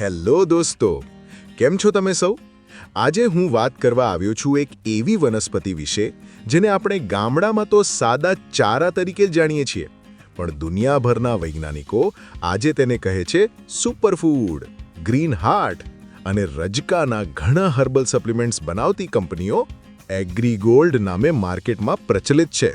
Hello દોસ્તો, કેમ છો તમે સૌ? આજે હું વાત કરવા આવ્યો છું એક એવી વનસ્પતિ વિશે, જેને આપણે ગામડામાં તો સાદા ચારા તરીકે જાણીએ છીએ, પણ દુનિયાભરના વૈજ્ઞાનિકો આજે તેને કહે છે સુપરફૂડ ગ્રીન હાર્ટ અને રજકાના ઘણા હર્બલ સપ્લિમેન્ટ્સ બનાવતી કંપનીઓ એગ્રીગોલ્ડ નામે માર્કેટમાં પ્રચલિત છે.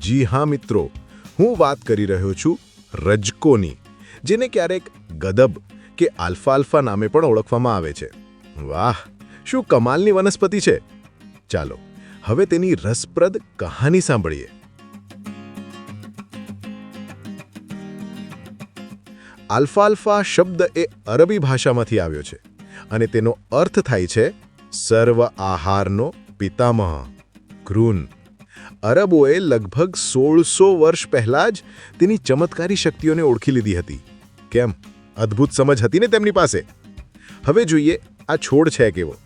જી હા મિત્રો હું વાત કરી રહ્યો છું રજકોની, જેને ક્યારેક ગદબ કે આલ્ફા આલ્ફા નામે પણ ઓળખવામાં આવે છે. વાહ, શું કમાલની વનસ્પતિ છે. ચાલો, હવે તેની રસપ્રદ કહાની સાંભળીએ. આલ્ફા આલ્ફા શબ્દ એ અરબી ભાષામાંથી આવ્યો છે અને તેનો અર્થ થાય છે, સર્વ આહારનો પિતામહ ક્રૂન અરબોએ લગભગ સોળસો વર્ષ પહેલાં જ તેની ચમત્કારી શક્તિઓને ઓળખી લીધી હતી. કેમ? અદ્ભુત સમજ હતી ને તેમની પાસે? હવે જોઈએ, આ છોડ છે કેવો?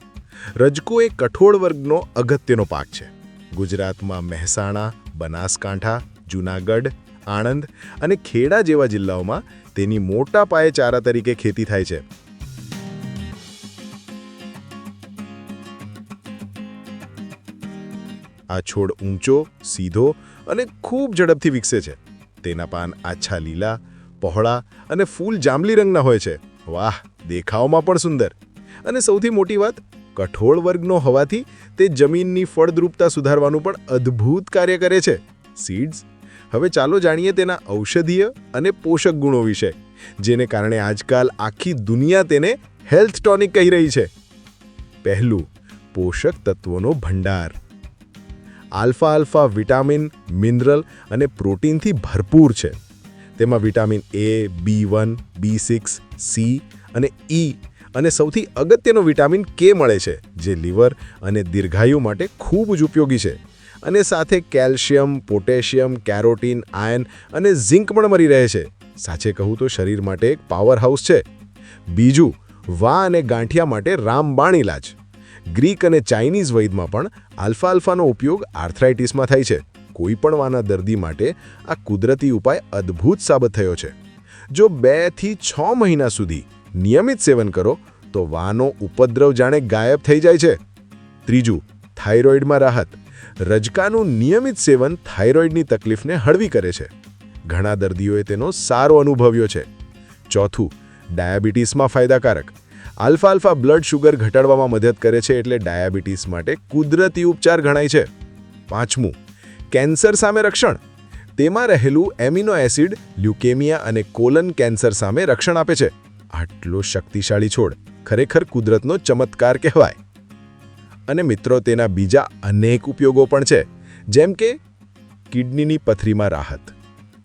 રજકો એ કઠોળ વર્ગનો અગત્યનો પાક છે. ગુજરાતમાં મહેસાણા, બનાસકાંઠા, જૂનાગઢ, આણંદ અને ખેડા જેવા જિલ્લાઓમાં તેની મોટા પાયે ચારા તરીકે ખેતી થાય છે. આ છોડ ઊંચો, સીધો અને ખૂબ ઝડપથી વિકસે છે. તેના પાન આછા લીલા, પહોળા અને ફૂલ જાંબલી રંગના હોય છે. વાહ, દેખાવમાં પણ સુંદર. અને સૌથી મોટી વાત, કઠોળ વર્ગનો હોવાથી તે જમીનની ફળદ્રુપતા સુધારવાનું પણ અદ્ભુત કાર્ય કરે છે. સીડ્સ? હવે ચાલો જાણીએ તેના ઔષધીય અને પોષક ગુણો વિશે, જેને કારણે આજકાલ આખી દુનિયા તેને હેલ્થ ટોનિક કહી રહી છે. પહેલું, પોષક તત્વોનો ભંડાર. આલ્ફા આલ્ફા વિટામિન, મિનરલ અને પ્રોટીનથી ભરપૂર છે. તેમાં vitamin A B one B six C અને ઈ અને સૌથી અગત્યનો વિટામિન કે મળે છે, જે લીવર અને દીર્ઘાયુ માટે ખૂબ જ ઉપયોગી છે. અને સાથે કેલ્શિયમ, પોટેશિયમ, કેરોટીન, આયન અને ઝિંક પણ મળી રહે છે. સાચે કહું તો શરીર માટે એક પાવર હાઉસ છે. બીજું, વા અને ગાંઠિયા માટે રામબાણ ઇલાજ ગ્રીક અને ચાઇનીઝ વૈદમાં પણ આલ્ફા આલ્ફાનો ઉપયોગ આર્થરાઇટિસમાં થાય છે. કોઈ પણ વાના દર્દી માટે આ કુદરતી ઉપાય અદ્ભુત સાબત થયો છે. જો બેથી છ મહિના સુધી નિયમિત સેવન કરો, તો વાનો ઉપદ્રવ જાણે ગાયબ થઈ જાય છે. ત્રીજું, થાઇરોઇડમાં રાહત. રજકાનું નિયમિત સેવન થાઇરોઇડની તકલીફને હળવી કરે છે. ઘણા દર્દીઓએ તેનો સારો અનુભવ્યો છે. ચોથું, ડાયાબિટીસમાં ફાયદાકારક. આલ્ફા આલ્ફા બ્લડ શુગર ઘટાડવામાં મદદ કરે છે એટલે ડાયાબિટીસ માટે કુદરતી ઉપચાર ગણાય છે. પાંચમું, કેન્સર સામે રક્ષણ. તેમાં રહેલું એમિનો એસિડ લ્યુકેમિયા અને કોલન કેન્સર સામે રક્ષણ આપે છે. આટલો શક્તિશાળી છોડ ખરેખર કુદરતનો ચમત્કાર કહેવાય. અને મિત્રો, તેના બીજા અનેક ઉપયોગો પણ છે. જેમ કે, કિડનીની પથરીમાં રાહત.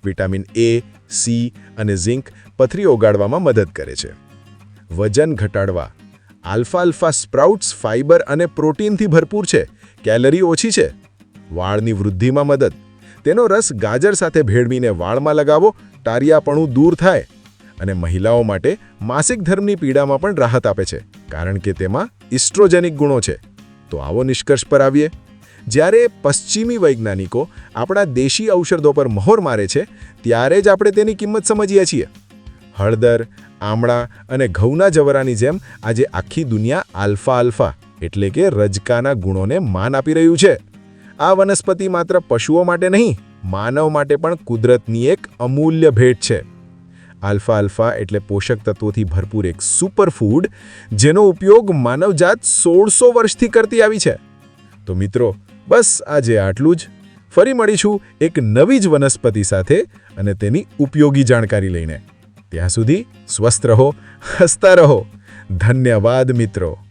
વિટામિન એ, સી અને ઝિંક પથરી ઓગાળવામાં મદદ કરે છે. વજન ઘટાડવા. આલ્ફા આલ્ફા સ્પ્રાઉટ્સ ફાઇબર અને પ્રોટીનથી ભરપૂર છે. કેલરી ઓછી છે. વાળની વૃદ્ધિમાં મદદ. તેનો રસ ગાજર સાથે ભેળવીને વાળમાં લગાવો, ટારિયાપણું દૂર થાય. અને મહિલાઓ માટે માસિક ધર્મની પીડામાં પણ રાહત આપે છે, કારણ કે તેમાં ઇસ્ટ્રોજેનિક ગુણો છે. તો આવો નિષ્કર્ષ પર આવીએ. જ્યારે પશ્ચિમી વૈજ્ઞાનિકો આપણા દેશી ઔષધો પર મહોર મારે છે, ત્યારે જ આપણે તેની કિંમત સમજીએ છીએ. હળદર, આમળા અને ઘઉંના જવરાની જેમ આજે આખી દુનિયા આલ્ફા આલ્ફા એટલે કે રજકાના ગુણોને માન આપી રહ્યું છે. આ વનસ્પતિ માત્ર પશુઓ માટે નહીં, માનવ માટે પણ કુદરતની એક અમૂલ્ય ભેટ છે. આલ્ફા આલ્ફા એટલે પોષક તત્વોથી ભરપૂર એક સુપરફૂડ જેનો ઉપયોગ માનવજાત સોળસો વર્ષથી કરતી આવી છે. તો મિત્રો, બસ આજે આટલું જ. ફરી મળીશું એક નવી જ વનસ્પતિ સાથે અને તેની ઉપયોગી જાણકારી લઈને. ત્યાં સુધી સ્વસ્થ રહો હસતા રહો. ધન્યવાદ મિત્રો.